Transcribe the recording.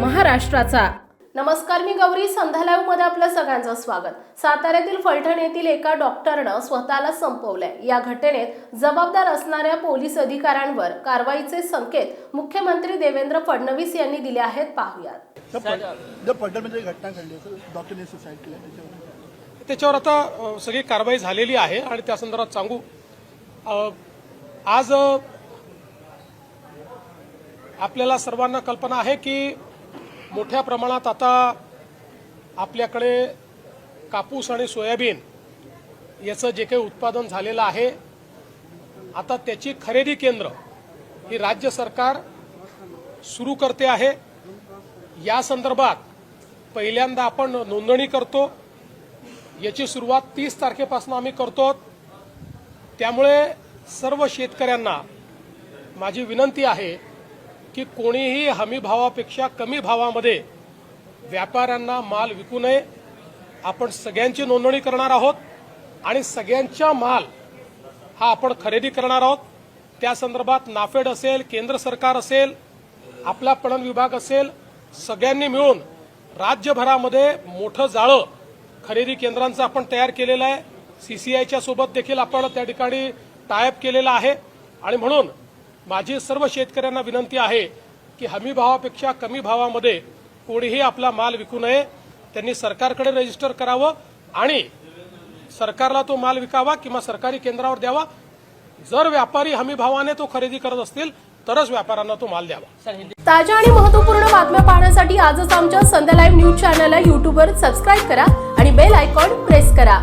महाराष्ट्राचा. नमस्कार मी गौरी. संध्या लाईव्हमध्ये आपलं सगळ्यांचं स्वागत. साताऱ्यातील फलटण येथील एका डॉक्टरनं स्वतःला संपवलंय. या घटनेत जबाबदार असणाऱ्या पोलीस अधिकाऱ्यांवर कारवाईचे संकेत मुख्यमंत्री देवेंद्र फडणवीस यांनी दिले आहेत. पाहुयात. घटना घडली डॉक्टरने सुसाईड केलं त्याच्यावर त्याच्यावर आता सगळी कारवाई झालेली आहे आणि त्या संदर्भात सांगू. आज आपल्याला सर्वांना कल्पना आहे की मोठ्या प्रमाणात आता आपल्याकडे कापूस आणि सोयाबीन याचं जे काही उत्पादन झालेलं आहे आता त्याची खरेदी केंद्र ही राज्य सरकार सुरू करते आहे. या संदर्भात पहिल्यांदा आपण नोंदणी करतो. याची सुरुवात तीस तारखेपासून आम्ही करतो. त्यामुळे सर्व शेतकऱ्यांना माझी विनंती आहे की कोणीही हमी भावापेक्षा कमी भावामध्ये व्यापाऱ्यांना माल विकू नये. आपण सगळ्यांची नोंदणी करणार आहोत आणि सगळ्यांचा माल हा आपण खरेदी करणार आहोत. त्या संदर्भात नाफेड असेल केंद्र सरकार असेल आपला पणन विभाग असेल सगळ्यांनी मिळून राज्यभरामध्ये मोठं जाळं खरेदी केंद्रांचं आपण तयार केलेलं आहे. सीसीआयच्या सोबत देखील आपण त्या ठिकाणी टायअप केलेला आहे. आणि म्हणून माझी सर्व शेतकऱ्यांना विनंती आहे की हमी भावापेक्षा कमी भावामध्ये कोणीही आपला माल विकू नये. त्यांनी सरकारकडे रजिस्टर करावं आणि सरकारला तो माल विकावा किंवा सरकारी केंद्रावर द्यावा. जर व्यापारी हमी भावाने तो खरेदी करत असतील तरच व्यापाऱ्यांना तो माल द्यावा. ताज्या आणि महत्त्वपूर्ण बातम्या पाहण्यासाठी आजच आमच्या संध्या लाईव्ह न्यूज चॅनलला युट्यूबवर सबस्क्राईब करा आणि बेल आयकॉन प्रेस करा.